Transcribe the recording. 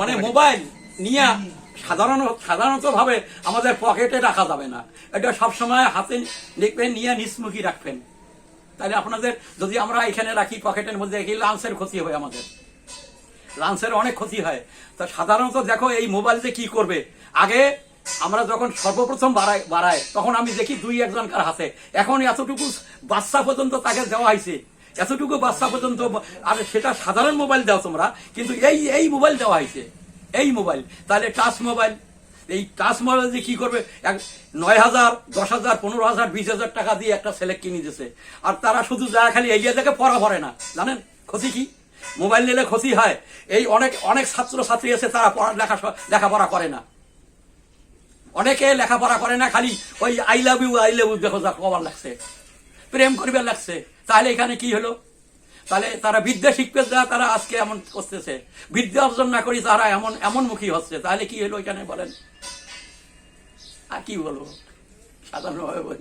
মানে মোবাইল নিয়ে সাধারণ সাধারণত ভাবে আমাদের পকেটে রাখা যাবে না। এটা সবসময় হাতে দেখবেন, নিয়ে নিচমুখী রাখবেন। তাহলে আপনাদের যদি আমরা এখানে রাখি, পকেটের মধ্যে রাখি, লাঞ্চের ক্ষতি হয় আমাদের। লাঞ্চের অনেক ক্ষতি হয়। তা সাধারণত দেখো এই মোবাইল যে কি করবে? আগে আমরা যখন সর্বপ্রথম বাড়ায় বাড়াই, তখন আমি দেখি দুই একজনকার হাতে। এখন এতটুকু বাচ্চা পর্যন্ত তাকে দেওয়া হয়েছে। এতটুকু বাচ্চা পর্যন্ত আর সেটা সাধারণ মোবাইল দাও তোমরা, কিন্তু এই এই মোবাইল দেওয়া হয়েছে। এই মোবাইল তাহলে টাচ মোবাইল এই টাচ মোবাইল দিয়ে কি করবে? এক নয় হাজার, দশ হাজার, পনেরো হাজার, বিশ হাজার টাকা দিয়ে একটা ছেলে কিনে দিছে আর তারা শুধু যা খালি এগিয়ে দেখে পড়া পড়ে না। জানেন? ক্ষতি কি? মোবাইল নিলে ক্ষতি হয়। এই অনেক অনেক ছাত্র ছাত্রী আছে তারা লেখা লেখাপড়া করে না। অনেকে লেখাপড়া করে না, খালি ওই I love you I love you দেখো যা কবার লাগছে। প্রেম করিবার লাগছে। তাহলে এখানে কি হলো? তাহলে তারা বিদ্যা শিখবে যা তারা আজকে এমন করতেছে। বিদ্যা অর্জন না করি তারা এমন এমন মুখী হচ্ছে। তাহলে কি হলো এখানে বলেন? আর কি বলব? সাধারণভাবে বললে